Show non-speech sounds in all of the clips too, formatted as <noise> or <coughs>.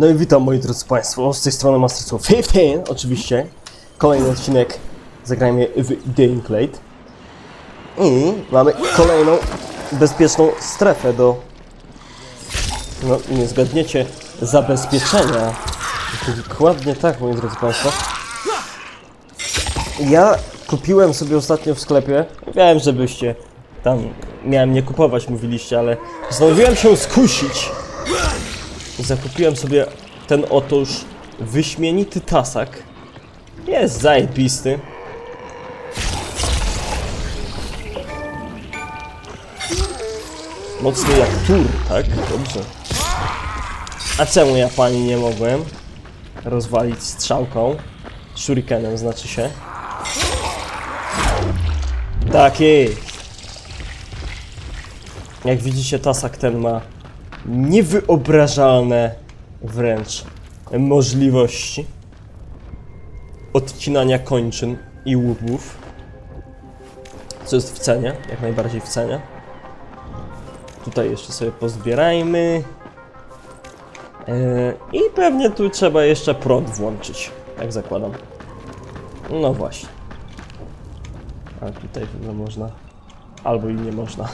No i witam moi drodzy Państwo, z tej strony Master 15 oczywiście. Kolejny odcinek zagrajmy w Gameplate. I mamy kolejną bezpieczną strefę do... No nie zgadniecie, zabezpieczenia. Dokładnie tak moi drodzy Państwo. Ja kupiłem sobie ostatnio w sklepie, wiem żebyście tam miałem nie kupować mówiliście, ale zdążyłem się skusić. Zakupiłem sobie ten otóż wyśmienity tasak. Jest zajebisty. Mocny jak tur, tak? Dobrze. A czemu ja pani nie mogłem rozwalić strzałką? Shurikenem znaczy się. Tak jest. Jak widzicie, tasak ten ma niewyobrażalne wręcz możliwości odcinania kończyn i łupów. Co jest w cenie, jak najbardziej w cenie. Tutaj jeszcze sobie pozbierajmy. Yy, I pewnie tu trzeba jeszcze prąd włączyć, jak zakładam. No właśnie. A tutaj można, albo i nie można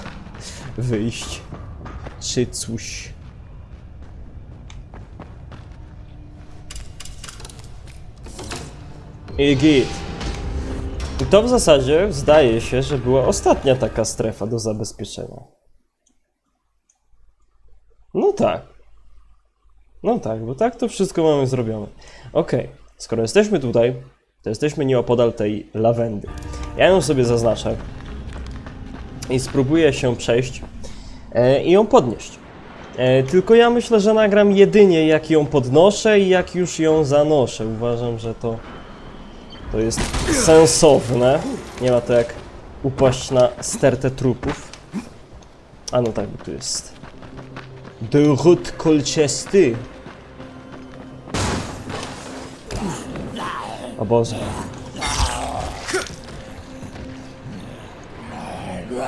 wyjść. Czy coś. I git. I to w zasadzie zdaje się, że była ostatnia taka strefa do zabezpieczenia. No tak. No tak, bo tak to wszystko mamy zrobione. Okej, skoro jesteśmy tutaj, to jesteśmy nieopodal tej lawendy. Ja ją sobie zaznaczę i spróbuję się przejść i ją podnieść. E, tylko ja myślę, że nagram jedynie jak ją podnoszę i jak już ją zanoszę. Uważam, że to, to jest sensowne. Nie ma to jak upaść na stertę trupów. A no tak, bo tu jest drut kolczesty. O Boże.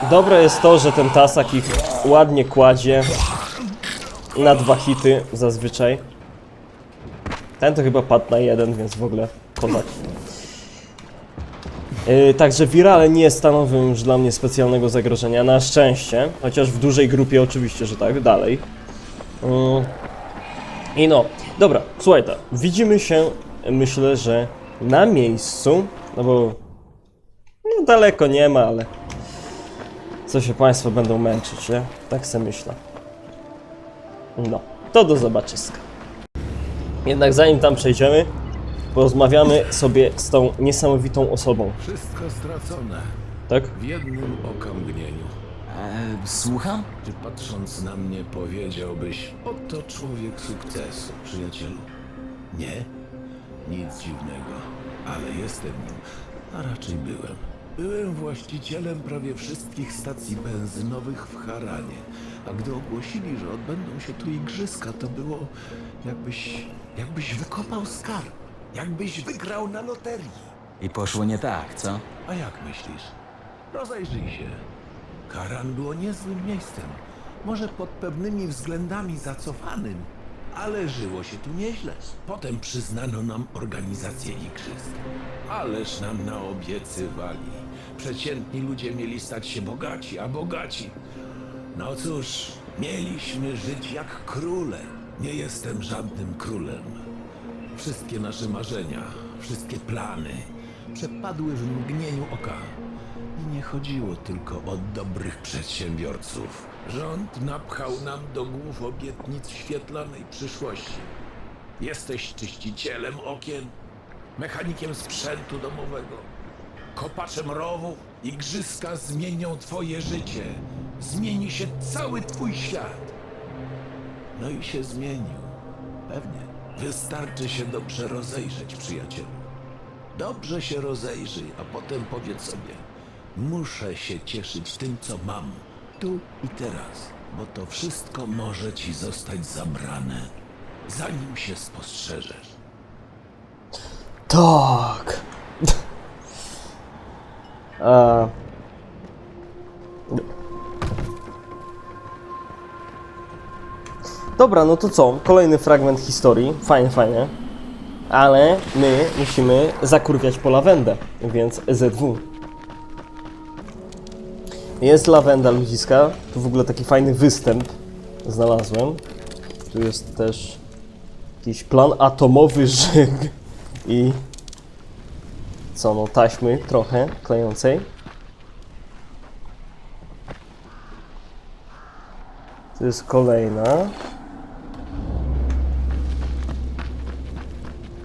Dobre jest to, że ten tasak ich ładnie kładzie na dwa hity zazwyczaj. Ten to chyba padł na jeden, więc w ogóle kozak. Yy, także wirale nie stanowią już dla mnie specjalnego zagrożenia, na szczęście. Chociaż w dużej grupie oczywiście, że tak, dalej. Yy. I no, dobra, słuchaj, widzimy się, myślę, że na miejscu, no bo no daleko nie ma, ale co się Państwo będą męczyć, nie? Tak se myślę. No, to do zobaczyska. Jednak zanim tam przejdziemy, porozmawiamy sobie z tą niesamowitą osobą, Wszystko stracone tak? w jednym okamgnieniu. E, słucham? Czy patrząc na mnie powiedziałbyś, oto człowiek sukcesu, przyjacielu? Nie? Nic dziwnego, ale jestem nim, a raczej byłem. Byłem właścicielem prawie wszystkich stacji benzynowych w Haranie, a gdy ogłosili, że odbędą się tu igrzyska, to było jakbyś, jakbyś wykopał skarb, jakbyś wygrał na loterii. I poszło nie tak, co? A jak myślisz? Rozejrzyj się. Karan było niezłym miejscem. Może pod pewnymi względami zacofanym, ale żyło się tu nieźle. Potem przyznano nam organizację igrzysk. Ależ nam naobiecywali. Przeciętni ludzie mieli stać się bogaci, a bogaci. No cóż, mieliśmy żyć jak króle. Nie jestem żadnym królem. Wszystkie nasze marzenia, wszystkie plany przepadły w mgnieniu oka. I nie chodziło tylko o dobrych przedsiębiorców. Rząd napchał nam do głów obietnic świetlanej przyszłości. Jesteś czyścicielem okien, mechanikiem sprzętu domowego, kopaczem rowów. Igrzyska zmienią twoje życie. Zmieni się cały twój świat. No i się zmienił. Pewnie. Wystarczy się dobrze rozejrzeć, przyjacielu. Dobrze się rozejrzyj, a potem powiedz sobie: Muszę się cieszyć tym, co mam, tu i teraz, bo to wszystko może ci zostać zabrane, zanim się spostrzeżesz. Tak. A... Dobra, no to co? Kolejny fragment historii. Fajnie, fajnie. Ale my musimy zakurwiać po lawendę, więc ZW. Jest lawenda ludziska. Tu w ogóle taki fajny występ znalazłem. Tu jest też jakiś plan atomowy <laughs> żyg i co no, taśmy trochę klejącej. To jest kolejna.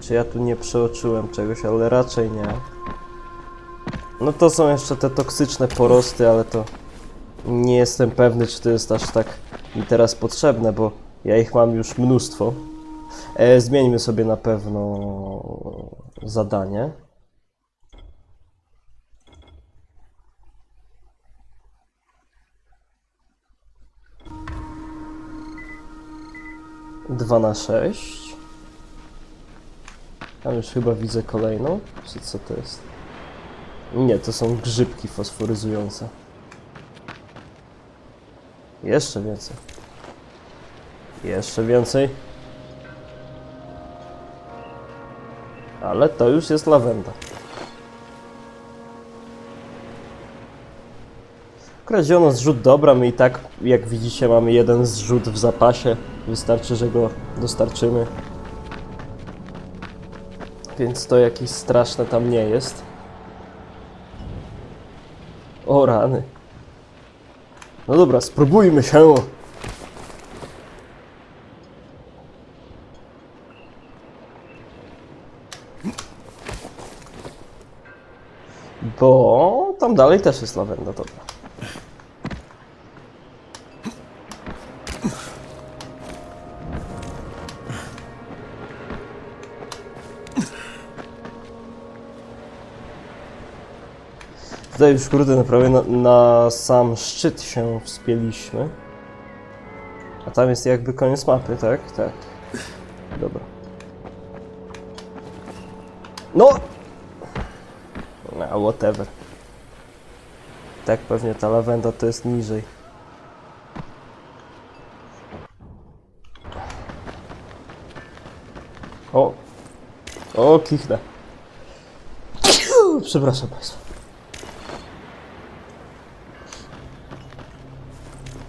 Czy ja tu nie przeoczyłem czegoś, ale raczej nie. No to są jeszcze te toksyczne porosty, ale to nie jestem pewny, czy to jest aż tak mi teraz potrzebne, bo ja ich mam już mnóstwo. E, zmieńmy sobie na pewno zadanie. Dwa na sześć. Tam już chyba widzę kolejną. Czy co to jest? Nie, to są grzybki fosforyzujące. Jeszcze więcej. Jeszcze więcej. Ale to już jest lawenda. Kradziono zrzut dobra, my i tak, jak widzicie, mamy jeden zrzut w zapasie. Wystarczy, że go dostarczymy. Więc to jakieś straszne tam nie jest. O rany. No dobra, spróbujmy się. Bo tam dalej też jest lawenda, dobra. Tutaj już kurde naprawdę na, na sam szczyt się wspięliśmy. A tam jest jakby koniec mapy, tak? Tak. Dobra. No! No, whatever. Tak pewnie ta lawenda to jest niżej. O! O, kichnę. <coughs> Przepraszam Państwa.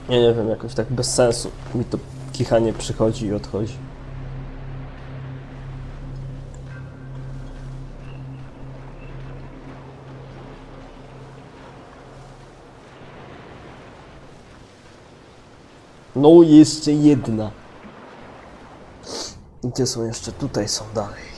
Ja nie wiem, jakoś tak bez sensu mi to kichanie przychodzi i odchodzi. No, jeszcze jedna. Gdzie są jeszcze? Tutaj są dalej.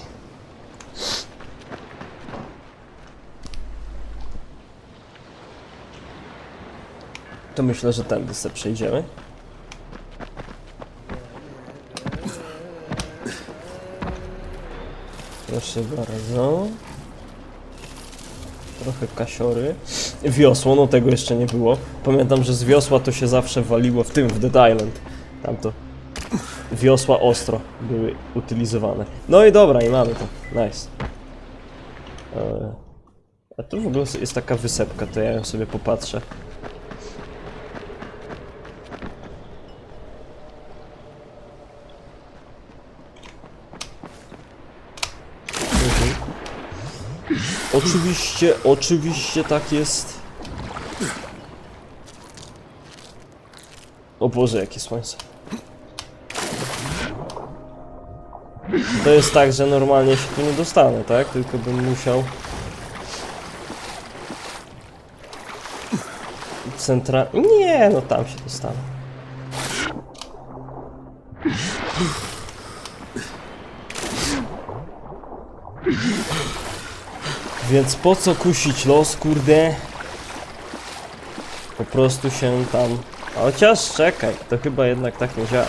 To myślę, że tędy sobie przejdziemy. Proszę bardzo. Trochę kasiory. Wiosło, no tego jeszcze nie było. Pamiętam, że z wiosła to się zawsze waliło w tym, w Dead Island. Tamto. Wiosła ostro były utylizowane. No i dobra, i mamy to. Nice. E, A tu w ogóle jest taka wysepka, to ja ją sobie popatrzę. Oczywiście, oczywiście tak jest. O Boże, jakie słońce. To jest tak, że normalnie się tu nie dostanę, tak? Tylko bym musiał... Centra... Nie, no tam się dostanę. Więc po co kusić los, kurde? Po prostu się tam... Chociaż czekaj, to chyba jednak tak nie działa.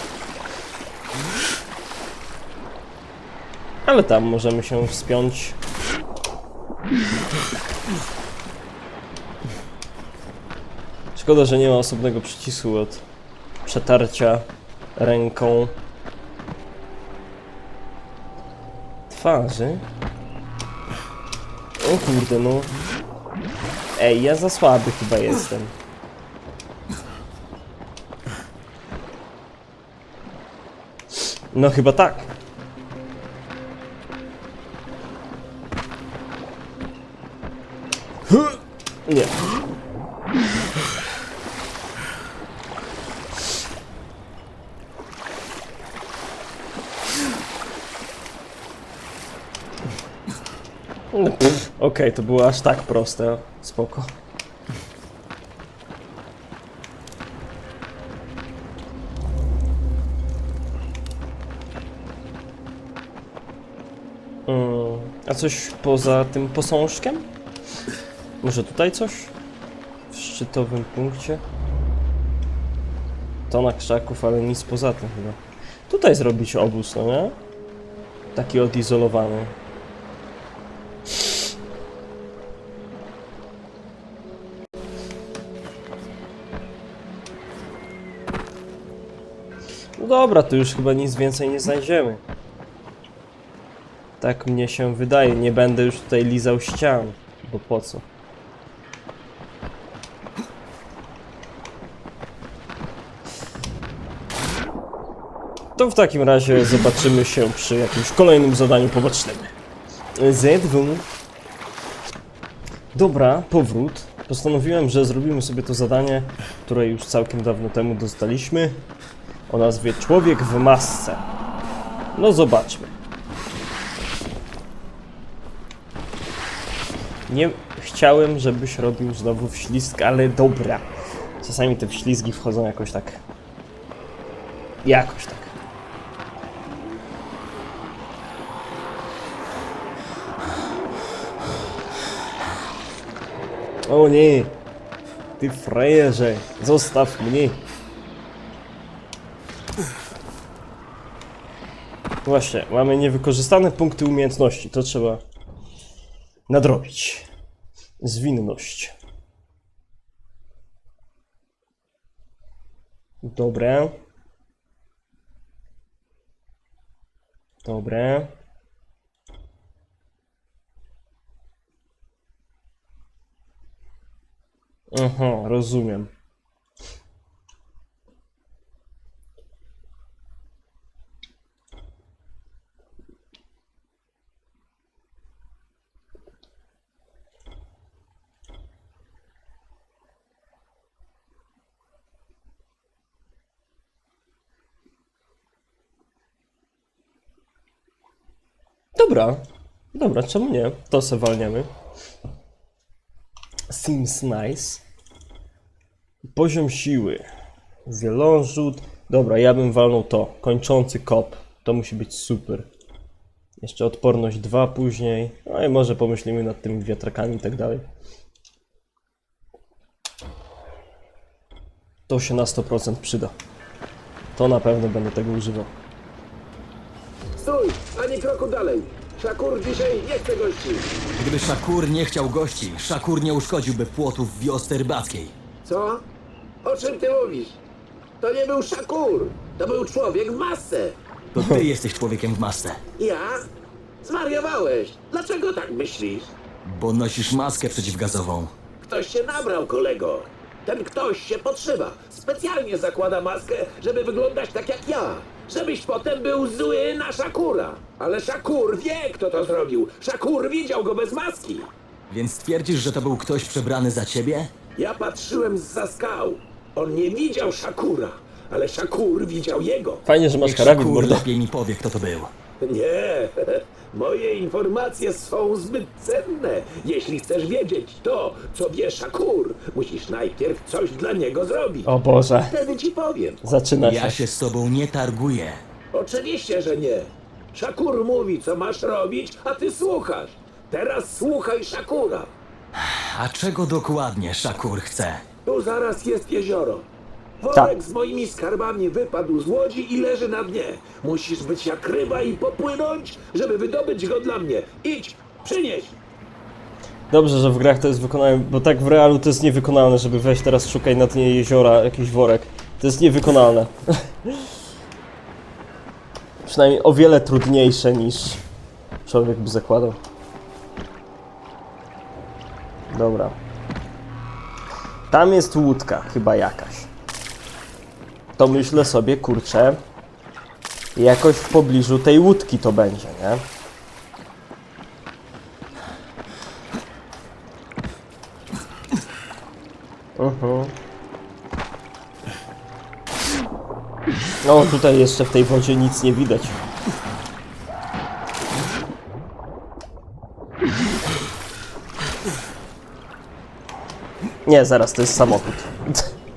Ale tam możemy się wspiąć. Szkoda, że nie ma osobnego przycisku od przetarcia ręką twarzy. O kurde, no. Ej, ja za słaby chyba jestem. No chyba tak. Nie. No, pff, Okej, to było aż tak proste. Spoko. Mm, a coś poza tym posążkiem? Może tutaj coś? W szczytowym punkcie? Tona krzaków, ale nic poza tym chyba. Tutaj zrobić obóz, no nie? Taki odizolowany. No dobra, to już chyba nic więcej nie znajdziemy. Tak mnie się wydaje. Nie będę już tutaj lizał ścian. Bo po co? To w takim razie zobaczymy się przy jakimś kolejnym zadaniu pobocznym. Z2. Dobra, powrót. Postanowiłem, że zrobimy sobie to zadanie, które już całkiem dawno temu dostaliśmy. O nazwie Człowiek w masce. No zobaczmy. Nie chciałem, żebyś robił znowu wślizg, ale dobra. Czasami te wślizgi wchodzą jakoś tak. Jakoś tak. O nie! Ty frajerze, zostaw mnie! Właśnie, mamy niewykorzystane punkty umiejętności, to trzeba nadrobić. Zwinność. Dobre. Dobre. Aha, rozumiem. Dobra, dobra, czemu nie? To se walniemy. Seems nice. Poziom siły. Wielorzut. Dobra, ja bym walnął to. Kończący kop. To musi być super. Jeszcze odporność 2 później. No i może pomyślimy nad tymi wiatrakami i tak dalej. To się na 100% przyda. To na pewno będę tego używał. Ani kroku dalej! Szakur dzisiaj nie chce gości! Gdyby Szakur nie chciał gości, Szakur nie uszkodziłby płotów w wiosce rybackiej. Co? O czym ty mówisz? To nie był Szakur! To był człowiek w masce! To ty <laughs> jesteś człowiekiem w masce, Ja? Zwariowałeś! Dlaczego tak myślisz? bo nosisz maskę przeciwgazową. Ktoś się nabrał, kolego! Ten ktoś się podszywa. Specjalnie zakłada maskę, żeby wyglądać tak jak ja. Żebyś potem był zły na Szakura. Ale Szakur wie, kto to zrobił. Szakur widział go bez maski. Więc twierdzisz, że to był ktoś przebrany za ciebie? Ja patrzyłem z za skał. On nie widział Szakura, ale Szakur widział jego. Fajnie, że masz Niech karabin, Szakur mordo. lepiej mi powie, kto to był. Nie, <laughs> moje informacje są zbyt cenne. Jeśli chcesz wiedzieć to, co wie Szakur, musisz najpierw coś dla niego zrobić. O Boże, Wtedy ci powiem. zaczyna Ja się. się z tobą nie targuję. Oczywiście, że nie. Szakur mówi, co masz robić, a ty słuchasz. Teraz słuchaj Szakura. A czego dokładnie Szakur chce? Tu zaraz jest jezioro. Worek Tak. z moimi skarbami wypadł z łodzi i leży na dnie. Musisz być jak ryba i popłynąć, żeby wydobyć go dla mnie. Idź, przynieś. Dobrze, że w grach to jest wykonane, bo tak w realu to jest niewykonalne, żeby weź teraz szukaj na dnie jeziora jakiś worek. To jest niewykonalne. <laughs> Przynajmniej o wiele trudniejsze niż człowiek by zakładał. Dobra. Tam jest łódka, chyba jakaś. To myślę sobie, kurczę, jakoś w pobliżu tej łódki to będzie, nie? Mhm. No, tutaj jeszcze w tej wodzie nic nie widać. Nie, zaraz, to jest samochód.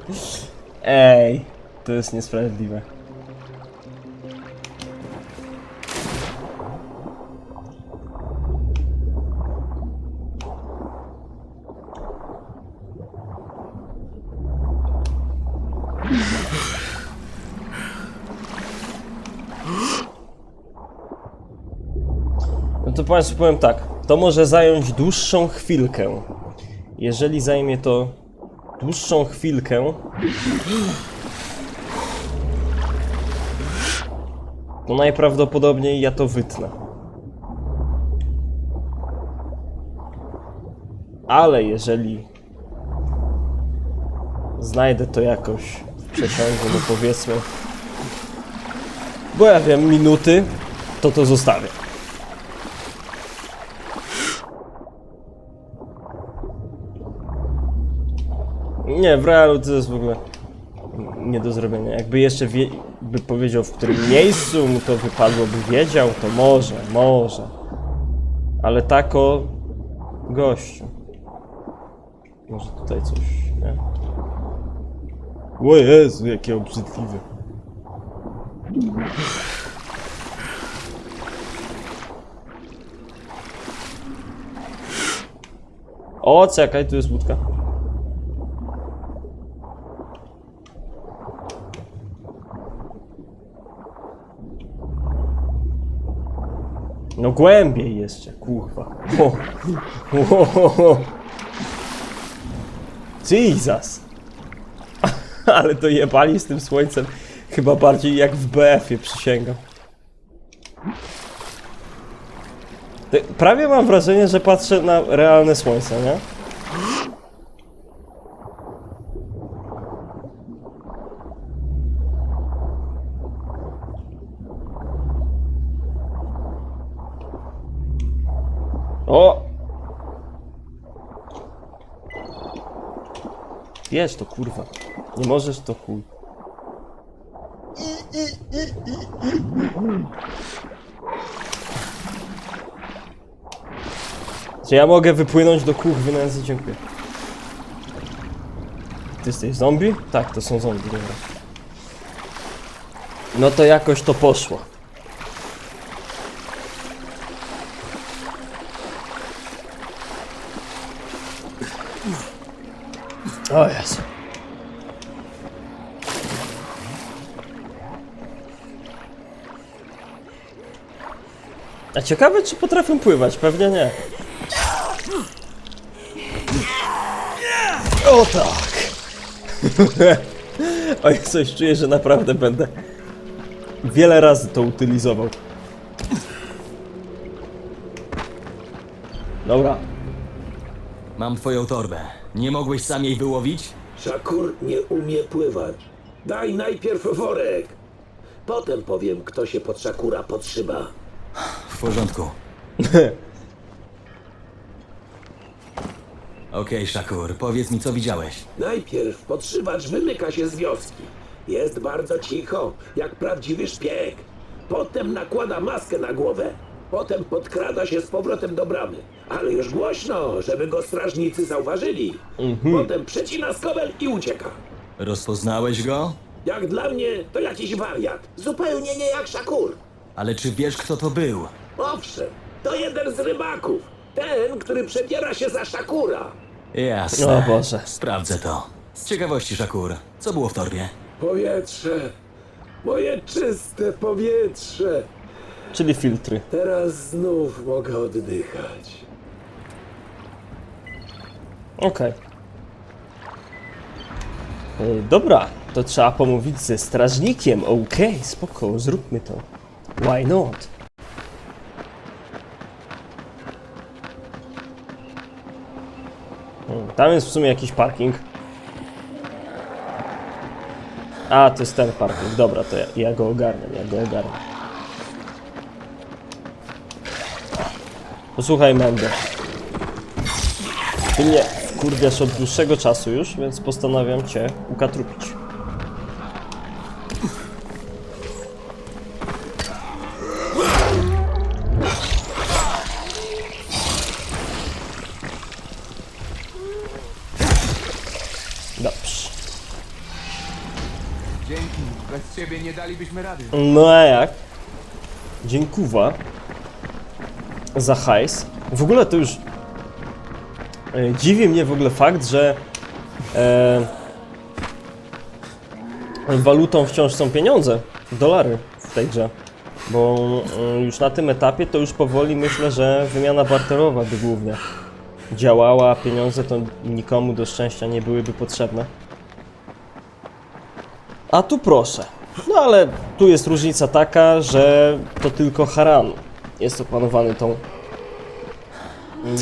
<laughs> Ej, to jest niesprawiedliwe. No to Państwu powiem tak, to może zająć dłuższą chwilkę. Jeżeli zajmie to dłuższą chwilkę, to najprawdopodobniej ja to wytnę. Ale jeżeli znajdę to jakoś w przeciągu, no powiedzmy, bo ja wiem, minuty, to to zostawię. Nie, w realu to jest w ogóle nie do zrobienia. Jakby jeszcze wie, by powiedział, w którym miejscu mu to wypadło, by wiedział, to może, może. Ale tako gościu. Może tutaj coś, nie? O Jezu, jakie obrzydliwe. O, czekaj, tu jest łódka. No głębiej jeszcze, kurwa. O. O. Jesus. <laughs> Ale to jebali z tym słońcem. Chyba bardziej jak w BF-ie, przysięgam. Prawie mam wrażenie, że patrzę na realne słońce, nie? O! Jedź to kurwa. Nie możesz to chuj. Czy ja mogę wypłynąć do kurwy na dziękuję. Ty jesteś zombie? Tak, to są zombie, dobra. No to jakoś to poszło. O Jezu. A ciekawe, czy potrafią pływać? Pewnie nie. O tak! <laughs> Oj, coś czuję, że naprawdę będę wiele razy to utylizował. Dobra. Mam twoją torbę. Nie mogłeś sam jej wyłowić? Szakur nie umie pływać. Daj najpierw worek. Potem powiem, kto się pod Szakura podszyba. W porządku. <laughs> Okej, Szakur, powiedz mi, co widziałeś. Najpierw podszywacz wymyka się z wioski. Jest bardzo cicho, jak prawdziwy szpieg. Potem nakłada maskę na głowę. Potem podkrada się z powrotem do bramy. Ale już głośno, żeby go strażnicy zauważyli. Potem przecina skobel i ucieka. Rozpoznałeś go? Jak dla mnie, to jakiś wariat. Zupełnie nie jak Szakur. Ale czy wiesz, kto to był? Owszem, to jeden z rybaków. Ten, który przebiera się za Szakura. Jasne. O Boże. Sprawdzę to. Z ciekawości, Szakur, co było w torbie? Powietrze. Moje czyste powietrze. Czyli filtry. Teraz znów mogę oddychać. Okej. Ej, Dobra, to trzeba pomówić ze strażnikiem. Okej, spoko, zróbmy to. Why not? Hmm, Tam jest w sumie jakiś parking. A, to jest ten parking. Dobra, to ja, ja go ogarnę, ja go ogarnę. Posłuchaj, Mendo. Ty mnie kurwiasz od dłuższego czasu już, więc postanawiam cię ukatrupić. Dobrze. Dzięki, bez ciebie nie dalibyśmy rady. No a jak? Dziękuwa za hajs. W ogóle to już e, dziwi mnie w ogóle fakt, że e, walutą wciąż są pieniądze, dolary w tej grze. Bo mm, już na tym etapie to już powoli myślę, że wymiana barterowa by głównie działała, a pieniądze to nikomu do szczęścia nie byłyby potrzebne. A tu proszę. No ale tu jest różnica taka, że to tylko Haran jest opanowany tą mm,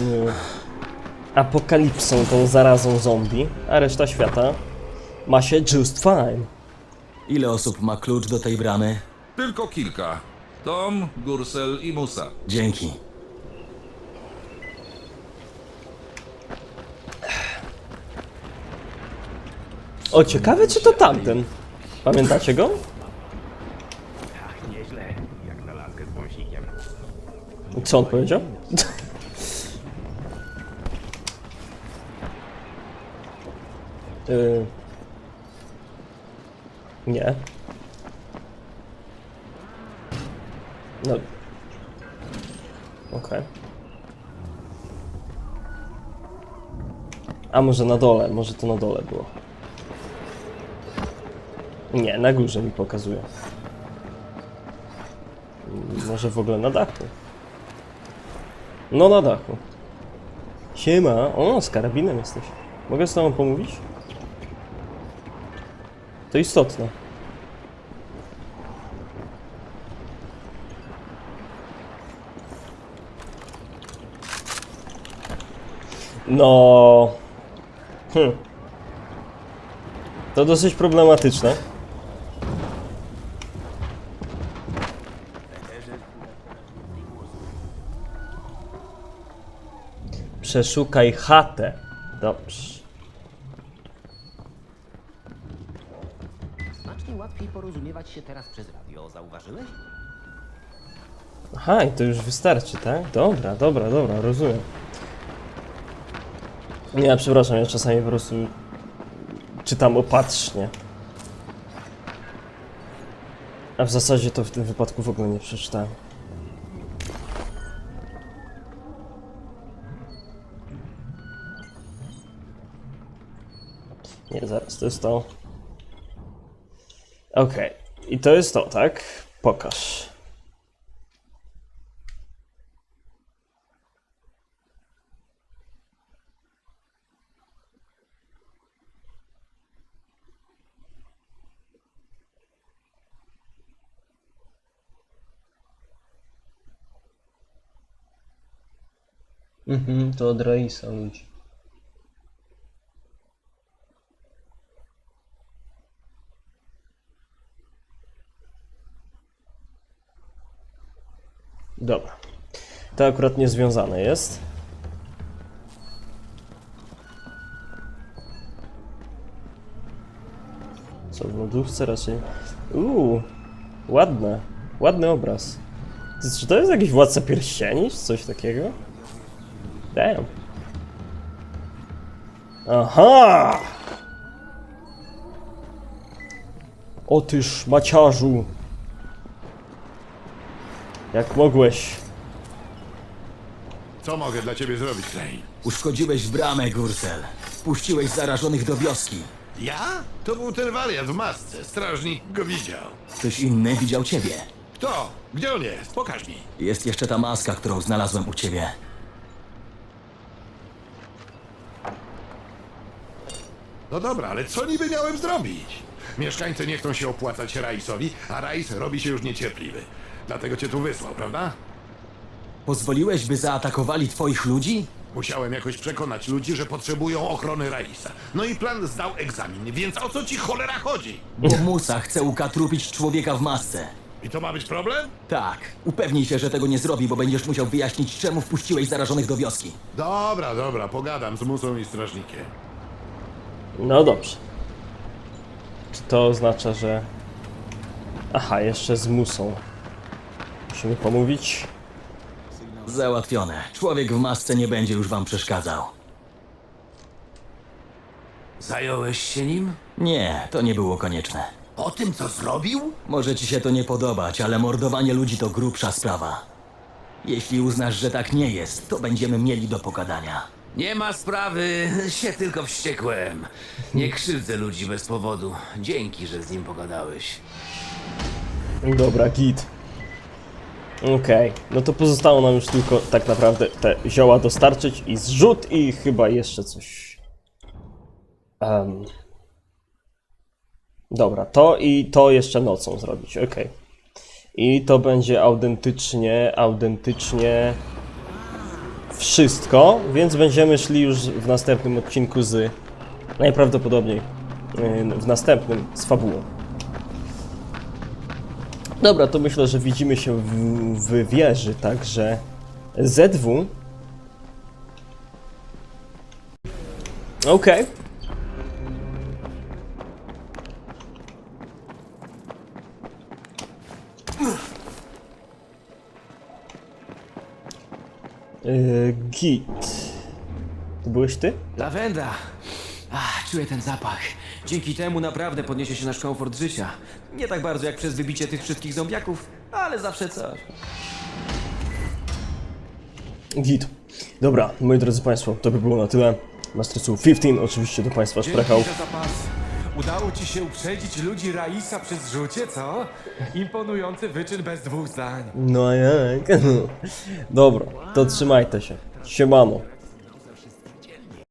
apokalipsą, tą zarazą zombie, a reszta świata ma się just fine. Ile osób ma klucz do tej bramy? Tylko kilka. Tom, Gursel i Musa. Dzięki. O, ciekawe czy to tamten. Pamiętacie go? Co on powiedział? <laughs> y... Nie. No. Okej. A może na dole, może to na dole było. Nie, na górze mi pokazuje. Może w ogóle na dachu. No na dachu. Siema. O, z karabinem jesteś. Mogę z tobą pomówić? To istotne. No. Hm. To dosyć problematyczne. Przeszukaj chatę. Dobrze. Znacznie łatwiej porozumiewać się teraz przez radio, zauważyłeś? Aha, i to już wystarczy, tak? Dobra, dobra, dobra, rozumiem. Nie, przepraszam, ja czasami po prostu czytam opatrznie. A w zasadzie to w tym wypadku w ogóle nie przeczytałem. Nie, zaraz, to jest to. Okej, i to jest to, tak? Pokaż. Mhm, to od Raisa ludzi. Dobra. To akurat niezwiązane jest. Co w lodówce raczej. Uuu, ładne. Ładny obraz. Czy to jest jakiś władca pierścieni, czy coś takiego? Damn. Aha! O tyż, maciarzu! Jak mogłeś? Co mogę dla ciebie zrobić, Crane? Uszkodziłeś bramę, Gursel. Wpuściłeś zarażonych do wioski. Ja? To był ten wariat w masce. Strażnik go widział. Ktoś inny widział ciebie. Kto? Gdzie on jest? Pokaż mi. Jest jeszcze ta maska, którą znalazłem u ciebie. No dobra, ale co niby miałem zrobić? Mieszkańcy nie chcą się opłacać Raisowi, a Rais robi się już niecierpliwy. Dlatego cię tu wysłał, prawda? Pozwoliłeś, by zaatakowali twoich ludzi? Musiałem jakoś przekonać ludzi, że potrzebują ochrony Raisa. No i plan zdał egzamin, więc o co ci cholera chodzi? Bo Musa chce ukatrupić człowieka w masce. I to ma być problem? Tak, upewnij się, że tego nie zrobi, bo będziesz musiał wyjaśnić, czemu wpuściłeś zarażonych do wioski. Dobra, dobra, pogadam z musą i strażnikiem. No dobrze. Czy to oznacza, że... Aha, jeszcze z musą. Musimy pomówić. Załatwione. Człowiek w masce nie będzie już wam przeszkadzał. Zająłeś się nim? Nie, to nie było konieczne. Po tym, co zrobił? Może ci się to nie podobać, ale mordowanie ludzi to grubsza sprawa. Jeśli uznasz, że tak nie jest, to będziemy mieli do pogadania. Nie ma sprawy, się tylko wściekłem. Nie krzywdzę ludzi bez powodu. Dzięki, że z nim pogadałeś. Dobra, git. Okej, no to pozostało nam już tylko tak naprawdę te zioła dostarczyć i zrzut i chyba jeszcze coś. Em. Dobra, to i to jeszcze nocą zrobić, okej. I to będzie autentycznie, autentycznie wszystko, więc będziemy szli już w następnym odcinku z najprawdopodobniej w następnym z fabułą. Dobra, to myślę, że widzimy się w, w wieży, także ZW. Okej. Yy, git. To byłeś ty? Lawenda! Ach, czuję ten zapach. Dzięki temu naprawdę podniesie się nasz komfort życia. Nie tak bardzo jak przez wybicie tych wszystkich zombiaków, ale zawsze coś. Git. Dobra, moi drodzy Państwo, to by było na tyle. Mastersu 15 oczywiście do Państwa szprechał. Dzięki za zapas. Udało ci się uprzedzić ludzi Raisa przez rzucie, co? Imponujący wyczyn bez dwóch zdań. No jak? <laughs> Dobra, to trzymajcie się. Siemano.